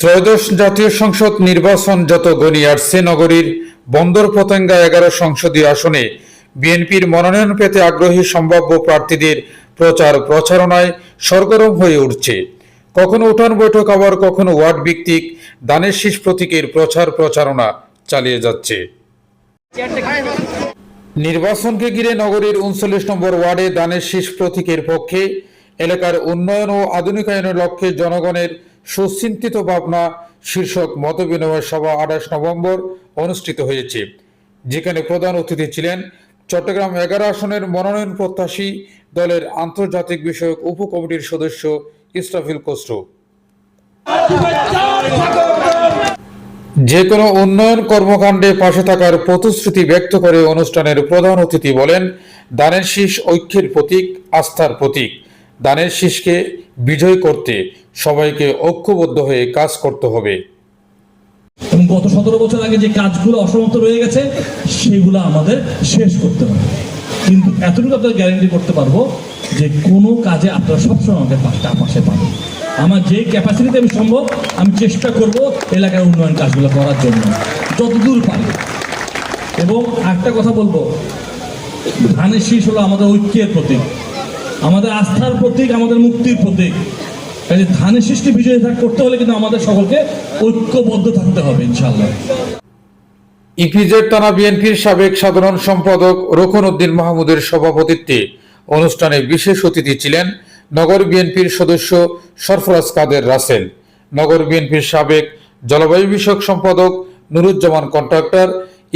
ত্রয়োদশ জাতীয় সংসদ নির্বাচন যত গণিয়ে আসছে, নগরীর বন্দর পতেঙ্গা এগারো সংসদীয় আসনে বিএনপির মনোনয়ন পেতে আগ্রহী সম্ভাব্য প্রার্থীদের প্রচার প্রচারণায় সরগরম হয়ে উঠছে। কখনো উঠান বৈঠক, আবার কখনো ওয়ার্ড ভিত্তিক দানের শীষ প্রতীকের প্রচার প্রচারণা চালিয়ে যাচ্ছে। নির্বাচনকে ঘিরে নগরীর উনচল্লিশ নম্বর ওয়ার্ডে দানের শীষ প্রতীকের পক্ষে এলাকার উন্নয়ন ও আধুনিকায়নের লক্ষ্যে জনগণের সুচিন্তিত ভাবনা শীর্ষক মতবিনিময় সভা আঠাশ নভেম্বর অনুষ্ঠিত হয়েছে। যেখানে প্রধান অতিথি ছিলেন চট্টগ্রাম এগারো আসনের মনোনয়ন প্রত্যাশী দলের আন্তর্জাতিক বিষয়ক উপকমিটির সদস্য ইস্টাফিল কোস্টো যে কোনো উন্নয়ন কর্মকাণ্ডে পাশে থাকার প্রতিশ্রুতি ব্যক্ত করে অনুষ্ঠানের প্রধান অতিথি বলেন দানের শীষ ঐক্যের প্রতীক, আস্থার প্রতীক। দানের শীষকে বিজয় করতে সবাইকে ঐক্যবদ্ধ হয়ে কাজ করতে হবে। এবং গত সতেরো বছর আগে যে কাজগুলো অসমাপ্ত রয়ে গেছে, সেগুলো আমাদের শেষ করতে হবে। কিন্তু এতটুকু আপনাদের গ্যারেন্টি করতে পারব যে কোনো কাজে আপনারা সবসময় আমাদের পাশে পাবেন। আমার যে ক্যাপাসিটিতে আমি সম্ভব, আমি চেষ্টা করব এলাকার উন্নয়ন কাজগুলো করার জন্য, যতদূর পারি। এবং একটা কথা বলব, ধানের শীষ হলো আমাদের ঐক্যের প্রতীক। আমাদের আস্থার প্রতীক, আমাদের মুক্তির প্রতীক। কাজে ধানের শীষকে বিজয়ী থাক করতে হলে কিন্তু আমাদের সকলকে ঐক্যবদ্ধ থাকতে হবে ইনশাল্লাহ ইপিজেড থানা বিএনপির সাবেক সাধারণ সম্পাদক রোকন উদ্দিন মাহমুদের সভাপতিত্বে অনুষ্ঠানে বিশেষ অতিথি ছিলেন নগর বিএনপির সদস্য সরফরাজ কাদের রাসেল, নগর বিএনপির সাবেক জলবায়ু বিষয়ক সম্পাদক নুরুজ্জামান কন্ট্রাক্টর,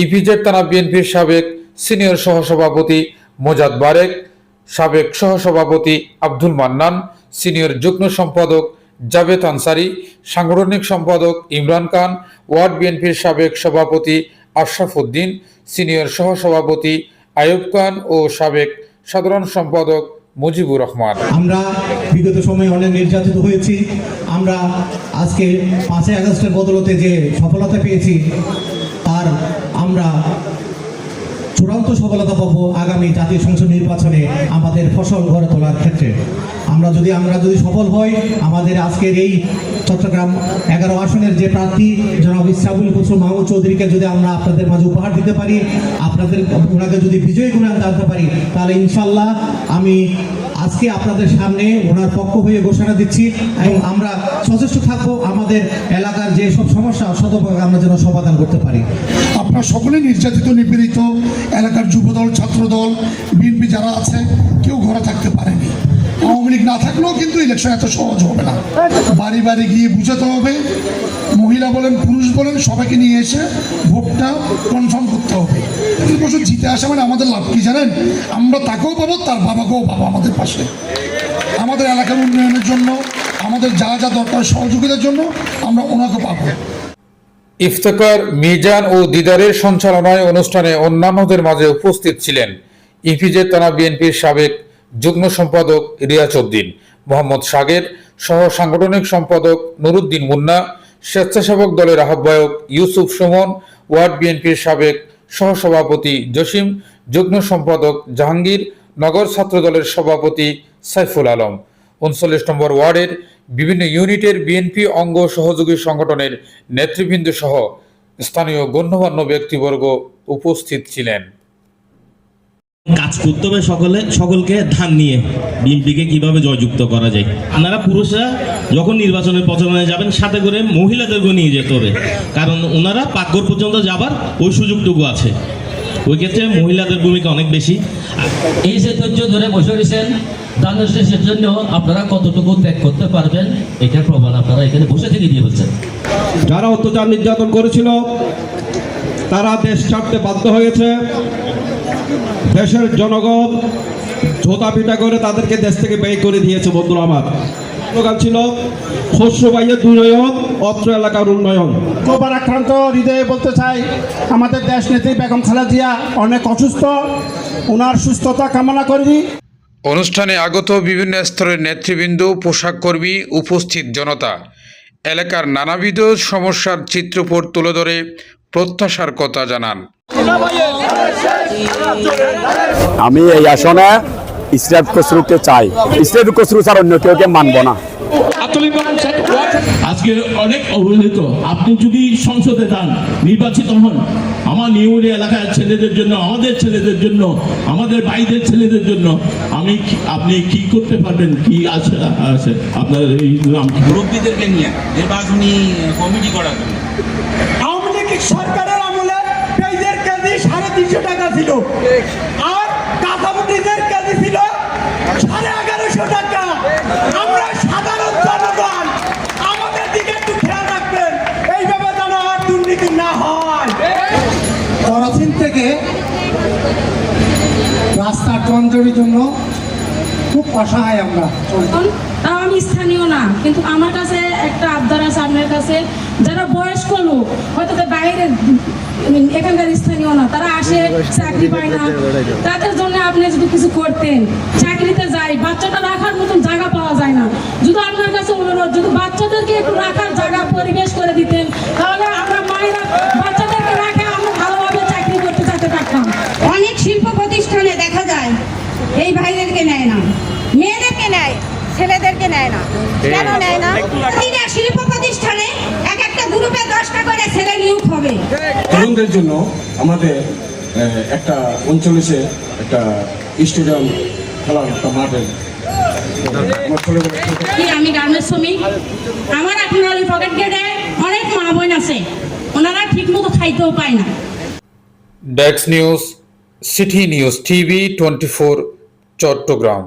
ইপিজেড থানা বিএনপির সাবেক সিনিয়র সহসভাপতি মোজাদ বারেক সাবেক সহসভাপতি আব্দুল মান্নান, সিনিয়র যুগ্ম সম্পাদক জাভেদ আনসারি, সাংগঠনিক সম্পাদক ইমরান খান, ওয়ার্ড বিএনপির সাবেক সভাপতি আশরাফ উদ্দিন, সিনিয়র সহসভাপতি আয়ুব খান ও সাবেক সাধারণ সম্পাদক মুজিবুর রহমান। আমরা বিগত সময়ে অনেক নির্যাতিত হয়েছি। আমরা আজকে পাঁচই আগস্টের বদলতে যে সফলতা পেয়েছি, তার আমরা চূড়ান্ত সফলতা পাবো আগামী জাতীয় সংসদ নির্বাচনে আমাদের ফসল ঘরে তোলার ক্ষেত্রে। আমরা যদি আমরা যদি সফল হই, আমাদের আজকের এই চট্টগ্রাম এগারো আসনের যে প্রার্থী জনাব ইসরাবুল কুসুম মাহমুদ চৌধুরীকে যদি আমরা আপনাদের মাঝে উপহার দিতে পারি, আপনাদের, ওনাকে যদি বিজয়ী গুণান জানতে পারি, তাহলে ইনশাল্লাহ আমি আজকে আপনাদের সামনে ওনার পক্ষ হয়ে ঘোষণা দিচ্ছি এবং আমরা সচেষ্ট থাকব আমাদের এলাকার যে সব সমস্যা শতভাগ আমরা যেন সমাধান করতে পারি। আপনারা সকলেই নির্যাতিত, নিপীড়িত এলাকার যুবদল, ছাত্রদল, বিএনপি যারা আছে, কেউ ঘরে থাকতে পারেনি। আওয়ামী লীগ না থাকলেও কিন্তু ইলেকশন এত সহজ হবে না। বাড়ি বাড়ি গিয়ে বুঝাতে হবে। মহিলা বলেন, পুরুষ বলেন, সবাইকে নিয়ে এসে ভোটটা কনফার্ম করতে হবে। এই বছর জিতে আসা মানে আমাদের লাভ কি জানেন? আমরা তাকেও পাবো, তার বাবাকেও পাবো আমাদের পাশে। আমাদের এলাকার উন্নয়নের জন্য, আমাদের যা যা দরকার সহযোগিতার জন্য আমরা ওনাকে পাবো। ইফতেকার মিজান ও দিদারের সঞ্চালনায় অনুষ্ঠানে অন্যান্যদের মাঝে উপস্থিত ছিলেন ইপিজে থানা বিএনপির সাবেক যুগ্ম সম্পাদক রিয়াজ উদ্দিন মোহাম্মদ সাগের সহ সাংগঠনিক সম্পাদক নুরুদ্দিন মুন্না, স্বেচ্ছাসেবক দলের আহ্বায়ক ইউসুফ সুমন, ওয়ার্ড বিএনপির সাবেক সহসভাপতি জসিম, যুগ্ম সম্পাদক জাহাঙ্গীর, নগর ছাত্র দলের সভাপতি সাইফুল আলম। উনচল্লিশ নম্বর ওয়ার্ডের বিভিন্ন ইউনিটের বিএনপি অঙ্গ সহযোগী সংগঠনের নেতৃবৃন্দ সহ স্থানীয় গণ্যমান্য ব্যক্তিবর্গ উপস্থিত ছিলেন। কাজ করতে হবে সকলে সকলকে ধান নিয়ে। বিএনপিকে কীভাবে জয়যুক্ত করা যায়? আপনারা পুরুষরা যখন নির্বাচনের প্রচারণায় যাবেন সাথে করে মহিলাদেরকে নিয়ে যেতে হবে। কারণ ওনারা পাকঘর পর্যন্ত যাবার ওই সুযোগটুকু আছে। ওই ক্ষেত্রে মহিলাদের ভূমিকা অনেক বেশি। এই যে ধৈর্য ধরে বসে রয়েছেন দানের শেষের জন্য আপনারা কতটুকু ত্যাগ করতে পারবেন এটার প্রমাণ আপনারা এখানে বসে থেকে দিয়ে বলছেন। যারা অত্যাচার নির্যাতন করেছিল তারা দেশ ছাড়তে বাধ্য হয়েছে। দেশের জনগণ পিটা করে তাদেরকে দেশ থেকে ব্যয় করে দিয়েছে বন্ধুরা আমার। স্লোগান ছিল দুর্নয়ন অত্র এলাকার উন্নয়ন। কোপার আক্রান্ত হৃদয়ে বলতে চাই আমাদের দেশ নেত্রী বেগম খালেদা জিয়া অনেক অসুস্থ ওনার সুস্থতা কামনা করি অনুষ্ঠানে আগত বিভিন্ন স্তরের নেতৃবৃন্দ পোশাক কর্মী উপস্থিত জনতা। এলাকার নানাবিধ সমস্যার চিত্রপট তুলে ধরে প্রত্যাশার কথা জানান। আমি এই আসনে ইসরাফ কসরুতে চাই। ইসরাফ কসরু ছাড়া অন্য কেউ কে মানবো না। আজকে অনেক অবহেলিত। আপনি যদি সংসদে যান নির্বাচিত হন আমার নিউরি এলাকার ছেলেদের জন্য আমাদের ছেলেদের জন্য আমাদের ভাইদের ছেলেদের জন্য আমি আপনি কি করতে পারবেন? কি আছে আছে? আপনার এই? মুরব্বীদেরকে নিয়ে নির্বাচনী কমিটি করার জন্য। আওয়ামী সরকারের আমলে পেঁয়াজের কেজি সাড়ে তিনশো টাকা ছিল। আর কাঁচামরিচের কেজি ছিল সাড়ে এগারোশো টাকা। আমরা সাধারণ জনগণ আমাদের দিকে একটু খেয়াল রাখবেন। এইভাবে যেন আর দুর্নীতি না হয়। করাচিন থেকে রাস্তার চঞ্চলের জন্য খুব অসহায় আমরা। আমি স্থানীয় না কিন্তু আমার কাছে একটা আবদার আছে আপনার কাছে যারা বয়স্ক লোক হয়তো তাদের বাইরে এখানকার স্থানীয় না তারা আসে চাকরি পায় না। তাদের জন্য আপনি যদি কিছু করতেন চাকরিতে যাই বাচ্চাটা রাখার মতন জায়গা পাওয়া যায় না। যদি আপনার কাছে অনুরোধ যদি বাচ্চাদেরকে একটু রাখার জায়গা পরিবেশ করে দিতেন তাহলে আমরা মায়েরা বাচ্চাদেরকে রাখে আমরা ভালোভাবে চাকরি করতে যেতে পারতাম। অনেক শিল্প প্রতিষ্ঠানে দেখা যায় এই ভাইদেরকে নেয় না। মেয়েদেরকে নেয় ছেলেদেরকে নেয় না। কেন নেয় না? শিল্প প্রতিষ্ঠানে দশটা করে ছেলে নিয়োগ হবে। তরুণদের জন্য আমাদের একটা উনচল্লিশে একটা স্টেডিয়াম খেলার একটা মাঠের। আমি গার্মেন্টস শ্রমিক? আমার আপনার পকেট গেটে অনেক মা বোন আছে। ওনারা ঠিক মতো খাইতেও পায় না। ডেক্স news city news TV twenty four Chattogram